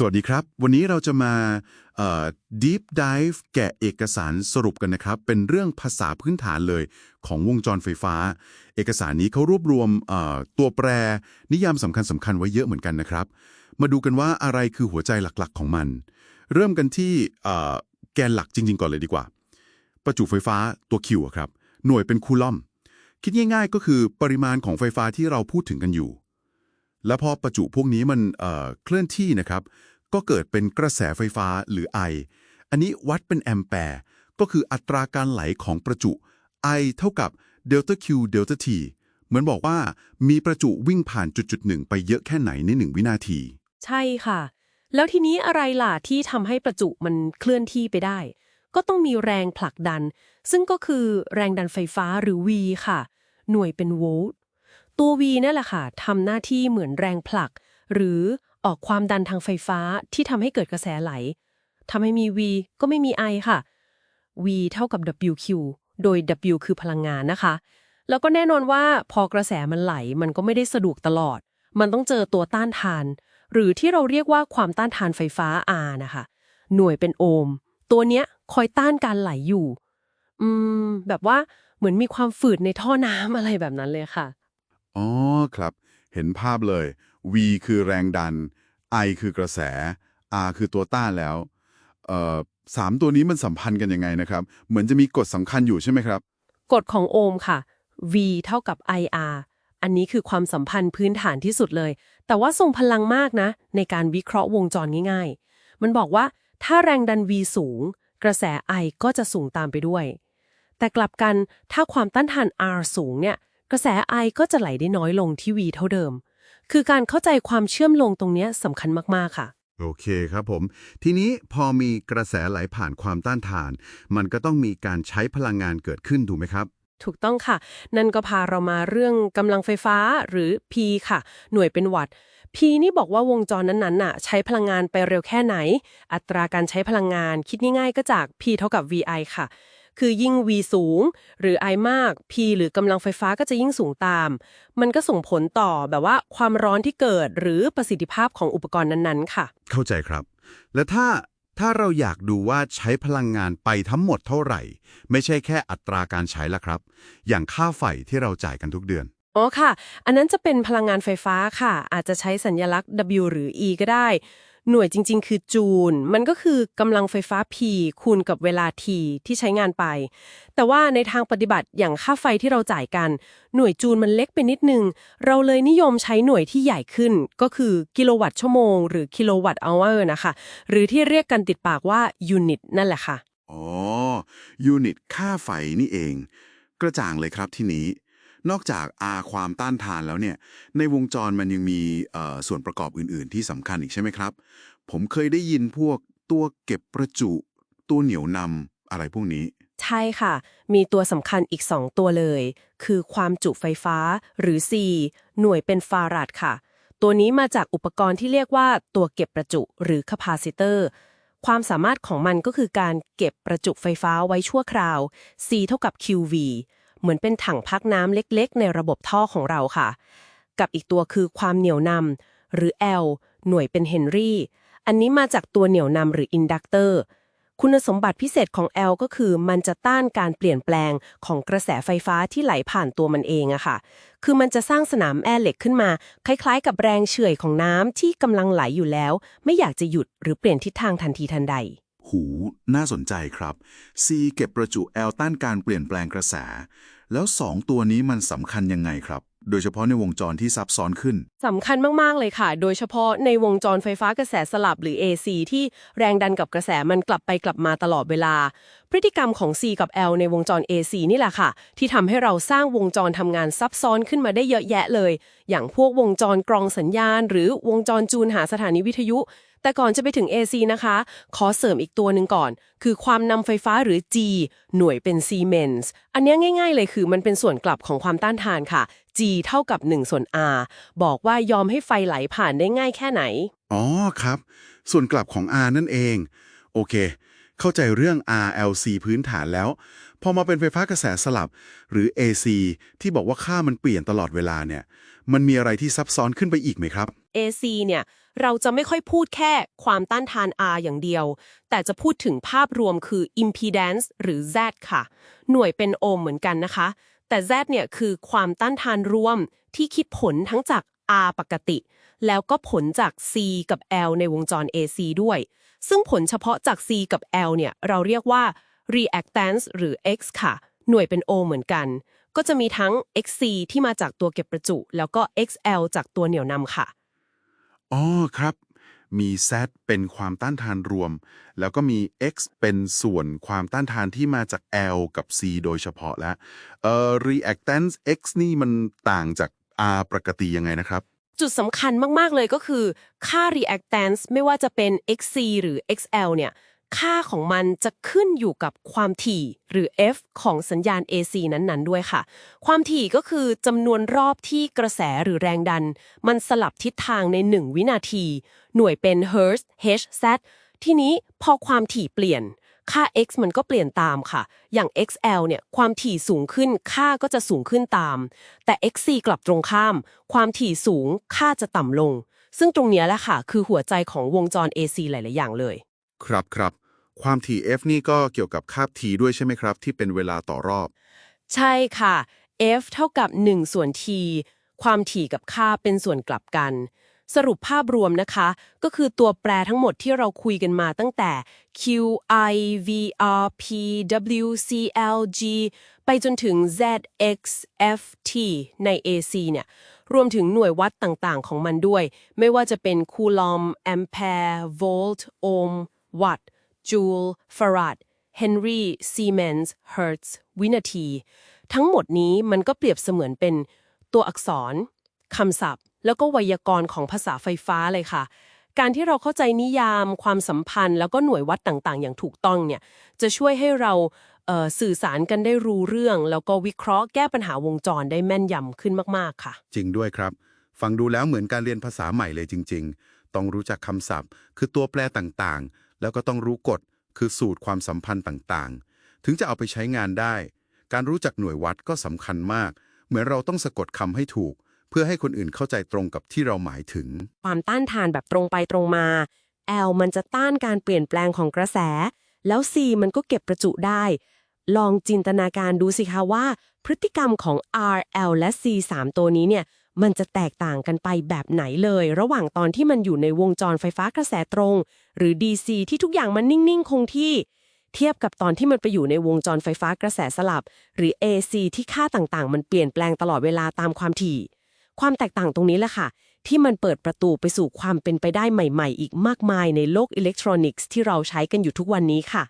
สวัสดีครับ วันนี้เราจะมา deep dive แกะเอกสารสรุปกันนะครับ เป็นเรื่องภาษาพื้นฐานเลยของวงจรไฟฟ้า เอกสารนี้เขารวบรวมตัวแปร นิยามสำคัญสำคัญไว้เยอะเหมือนกันนะครับ มาดูกันว่าอะไรคือหัวใจหลักๆของมัน เริ่มกันที่แกนหลักจริง ๆ ก่อนเลยดีกว่า ประจุไฟฟ้าตัวคิวครับ หน่วยเป็นคูลอม คิดง่าย ๆ ก็คือปริมาณของไฟฟ้าที่เราพูดถึงกันอยู่ แล้วพอประจุพวกนี้มันเเคลื่อนที่นะครับ ก็เกิดเป็นกระแสไฟฟ้าหรือ I อันนี้วัดเป็นแอมแปร์ก็คืออัตราการไหลของประจุ I เท่ากับเดลต้า Q เดลต้า T เหมือนบอกว่ามีประจุวิ่งผ่านจุดๆหนึ่งไปเยอะแค่ไหนในหนึ่งวินาที ใช่ค่ะ แล้วทีนี้อะไรล่ะที่ทำให้ประจุมันเคลื่อนที่ไปได้ ก็ต้องมีแรงผลักดัน ซึ่งก็คือแรงดันไฟฟ้าหรือ V ค่ะ หน่วยเป็นโวลต์ ตัว V นั่นแหละค่ะทำหน้าที่เหมือนแรงผลัก หรือออกความดันทางไฟฟ้าที่ทำให้เกิดกระแสไหลทำให้มี V ก็ไม่มี I ค่ะ V เท่ากับ WQ โดย W คือพลังงานนะคะ แล้วก็แน่นอนว่าพอกระแสมันไหลมันก็ไม่ได้สะดวกตลอด มันต้องเจอตัวต้านทาน หรือที่เราเรียกว่าความต้านทานไฟฟ้า R นะคะ หน่วยเป็นโอห์ม ตัวเนี้ยคอยต้านการไหลอยู่ อืม แบบว่าเหมือนมีความฝืดในท่อน้ำอะไรแบบนั้นเลยค่ะ อ๋อครับ เห็นภาพเลย V คือแรงดัน I คือกระแส R คือตัวต้านแล้วเอ่อสามตัวนี้มันสัมพันธ์กันยังไงนะครับ เหมือนจะมีกฎสำคัญอยู่ใช่ไหมครับ กฎของโอห์มค่ะ V เท่ากับ IR อันนี้คือความสัมพันธ์พื้นฐานที่สุดเลย แต่ว่าทรงพลังมากนะ ในการวิเคราะห์วงจรง่ายๆ มันบอกว่าถ้าแรงดัน V สูง กระแส I ก็จะสูงตามไปด้วย แต่กลับกันถ้าความต้านทาน R สูงเนี่ย กระแส I ก็จะไหลได้น้อยลงที่ V เท่าเดิม คือการเข้าใจความเชื่อมโยงตรงเนี้ยสำคัญมากๆค่ะ โอเคครับผม ทีนี้พอมีกระแสไหลผ่านความต้านทาน มันก็ต้องมีการใช้พลังงานเกิดขึ้นถูกไหมครับ ถูกต้องค่ะ นั่นก็พาเรามาเรื่องกำลังไฟฟ้าหรือ P ค่ะ หน่วยเป็นวัตต์ P นี่บอกว่าวงจรนั้นๆน่ะใช้พลังงานไปเร็วแค่ไหน อัตราการใช้พลังงานคิดง่ายๆก็จาก P เท่ากับ VI ค่ะ คือยิ่ง V สูง หรือ I มาก P หรือกำลังไฟฟ้าก็จะยิ่งสูงตาม มันก็ส่งผลต่อแบบว่าความร้อนที่เกิดหรือประสิทธิภาพของอุปกรณ์นั้นๆ ค่ะ เข้าใจครับ และถ้าถ้าเราอยากดูว่าใช้พลังงานไปทั้งหมดเท่าไหร่ ไม่ใช่แค่อัตราการใช้ละครับ อย่างค่าไฟที่เราจ่ายกันทุกเดือนอ๋อค่ะ อันนั้นจะเป็นพลังงานไฟฟ้าค่ะ อาจจะใช้สัญลักษณ์ W หรือ E ก็ได้ หน่วยจริง ๆ คือจูล มันก็คือกำลังไฟฟ้า P คูณกับเวลา T ที่ใช้งานไป แต่ว่าในทางปฏิบัติอย่างค่าไฟที่เราจ่ายกัน หน่วยจูลมันเล็กไปนิดนึง เราเลยนิยมใช้หน่วยที่ใหญ่ขึ้น ก็คือกิโลวัตต์ชั่วโมง หรือกิโลวัตต์อเวอร์นะคะ หรือที่เรียกกันติดปากว่ายูนิตนั่นแหละค่ะ อ๋อ ยูนิตค่าไฟนี่เอง กระจ่างเลยครับที่นี้ นอกจาก R ความต้านทานแล้วเนี่ย ในวงจรมันยังมีส่วนประกอบอื่น ๆ ที่สำคัญอีกใช่ไหมครับ ผมเคยได้ยินพวกตัวเก็บประจุ ตัวเหนียวนำอะไรพวกนี้ ใช่ค่ะ มีตัวสำคัญอีก 2 ตัวเลย คือความจุไฟฟ้าหรือ C หน่วยเป็นฟาราดค่ะ ตัวนี้มาจากอุปกรณ์ที่เรียกว่าตัวเก็บประจุหรือคาปาซิเตอร์ความสามารถของมันก็คือการเก็บประจุไฟฟ้าไว้ชั่วคราว C เท่ากับ QV เหมือนเป็นถังพักน้ำเล็กๆ ในระบบท่อของเราค่ะ กับอีกตัวคือความเหนียวนำหรือ L หน่วยเป็นเฮนรี่ อันนี้มาจากตัวเหนี่ยวนำหรืออินดักเตอร์คุณสมบัติพิเศษของ L ก็คือมันจะต้านการเปลี่ยนแปลงของกระแสไฟฟ้าที่ไหลผ่านตัวมันเองอะค่ะ คือมันจะสร้างสนามแอร์เหล็กขึ้นมา คล้ายๆ กับแรงเฉื่อยของน้ำที่กำลังไหลอยู่แล้ว ไม่อยากจะหยุดหรือเปลี่ยนทิศทางทันทีทันใด หูน่าสนใจครับ C เก็บประจุ L ต้านการเปลี่ยนแปลงกระแส แล้ว 2 ตัวนี้มันสำคัญยังไงครับ โดยเฉพาะในวงจรที่ซับซ้อนขึ้นสำคัญมาก ๆ เลยค่ะ โดยเฉพาะในวงจรไฟฟ้ากระแสสลับหรือ AC ที่แรงดันกับกระแสมันกลับไปกลับมาตลอดเวลา พฤติกรรมของ C กับ L ในวงจร AC นี่แหละค่ะ ที่ทำให้เราสร้างวงจรทำงานซับซ้อนขึ้นมาได้เยอะแยะเลย อย่างพวกวงจรกรองสัญญาณ หรือวงจรจูนหาสถานีวิทยุ แต่ก่อนจะไปถึง AC นะคะ ขอเสริมอีกตัวหนึ่งก่อน คือความนำไฟฟ้าหรือ G หน่วยเป็น Siemens อันเนี้ยง่าย ๆ เลยคือมันเป็นส่วนกลับของความต้านทานค่ะ G เท่ากับ 1 ส่วน R บอกว่ายอมให้ไฟไหลผ่านได้ง่ายแค่ไหน อ๋อครับ ส่วนกลับของ R นั่นเอง โอเค เข้าใจเรื่อง RLC พื้นฐานแล้ว พอมาเป็นไฟฟ้ากระแสสลับ หรือ AC ที่บอกว่าค่ามันเปลี่ยนตลอดเวลาเนี่ย มันมีอะไรที่ซับซ้อนขึ้นไปอีกไหมครับ AC เนี่ย เราจะไม่ค่อยพูดแค่ความต้านทาน R อย่างเดียว แต่จะพูดถึงภาพรวมคือ impedance หรือ Z ค่ะ หน่วยเป็นโอห์มเหมือนกันนะคะ แต่ Z เนี่ยคือความต้านทานรวมที่คิดผลทั้งจาก R ปกติ แล้วก็ผลจาก C กับ L ในวงจร AC ด้วย ซึ่งผลเฉพาะจาก C กับ L เนี่ยเราเรียกว่า reactance หรือ X ค่ะ หน่วยเป็นโอห์มเหมือนกัน ก็จะมีทั้ง XC ที่มาจากตัวเก็บประจุ แล้วก็ XL จากตัวเหนี่ยวนำค่ะ อ๋อครับ มี Z เป็นความต้านทานรวม แล้วก็มี X เป็นส่วนความต้านทานที่มาจาก L กับ C โดยเฉพาะแล้วเอ่อ reactance X นี่มันต่างจาก R ปกติยังไงนะครับ จุดสำคัญมาก ๆ เลยก็คือ ค่า reactance ไม่ว่าจะเป็น XC หรือ XL เนี่ย ค่าของมันจะขึ้นอยู่กับความถี่หรือ F ของสัญญาณ AC นั้นๆ ด้วยค่ะ ความถี่ก็คือจำนวนรอบที่กระแสหรือแรงดัน มันสลับทิศทางใน 1 วินาที หน่วยเป็น Hertz Hz ทีนี้พอความถี่เปลี่ยน ค่า x มันก็เปลี่ยนตามค่ะ อย่าง xl เนี่ย ความถี่สูงขึ้น ค่าก็จะสูงขึ้นตาม แต่ xc กลับตรงข้าม ความถี่สูง ค่าจะต่ำลง ซึ่งตรงนี้แหละค่ะ คือหัวใจของวงจร AC หลาย ๆ อย่างเลย ครับครับ ความถี่ F นี่ก็เกี่ยวกับคาบ T ด้วยใช่ไหมครับ ที่เป็นเวลาต่อรอบ ใช่ค่ะ f เท่ากับ 1 ส่วน t ความถี่กับค่าเป็นส่วนกลับกัน สรุปภาพรวมนะคะ ก็คือตัวแปรทั้งหมดที่เราคุยกันมาตั้งแต่ q i v r p w c l g ไปจนถึง z x f t ใน AC เนี่ย รวมถึงหน่วยวัดต่างๆของมันด้วย ไม่ว่าจะเป็นคูลอมแอมแปร์โวลต์โอห์ม วัตต์จูลฟาราดเฮนรีซีเมนส์เฮิร์ตซ์วินาที ทั้งหมดนี้มันก็เปรียบเสมือนเป็นตัวอักษรคำศัพท์ แล้วก็ไวยากรณ์ของภาษาไฟฟ้าเลยค่ะ การที่เราเข้าใจนิยาม ความสัมพันธ์ แล้วก็หน่วยวัดต่างๆ อย่างถูกต้องเนี่ยจะช่วยให้เราเสื่อสารกันได้รู้เรื่อง แล้วก็วิเคราะห์แก้ปัญหาวงจรได้แม่นยำขึ้นมากๆค่ะ จริงด้วยครับ ฟังดูแล้วเหมือนการเรียนภาษาใหม่เลยจริง ๆ ต้องรู้จักคำศัพท์ คือตัวแปรต่างๆ แล้วก็ต้องรู้กฎคือสูตรความสัมพันธ์ต่างๆ ถึงจะเอาไปใช้งานได้ การรู้จักหน่วยวัดก็สำคัญมาก เหมือนเราต้องสะกดคำให้ถูก เพื่อให้คนอื่นเข้าใจตรงกับที่เราหมายถึง ความต้านทานแบบตรงไปตรงมา L มันจะต้านการเปลี่ยนแปลงของกระแส แล้ว C มันก็เก็บประจุได้ ลองจินตนาการดูสิคะว่า พฤติกรรมของ R L และ C 3 ตัวนี้เนี่ย มันจะแตกต่างกันไปแบบไหนเลย ระหว่างตอนที่มันอยู่ในวงจรไฟฟ้ากระแสตรง หรือ DC ที่ทุกอย่างมันนิ่ง ๆ คงที่ เทียบกับตอนที่มันไปอยู่ในวงจรไฟฟ้ากระแสสลับ หรือ AC ที่ค่าต่างๆ มันเปลี่ยนแปลงตลอดเวลาตามความถี่ ความแตกต่างตรงนี้แหละค่ะ ที่มันเปิดประตูไปสู่ความเป็นไปได้ใหม่ ๆ อีกมากมายในโลกอิเล็กทรอนิกส์ที่เราใช้กันอยู่ทุกวันนี้ค่ะ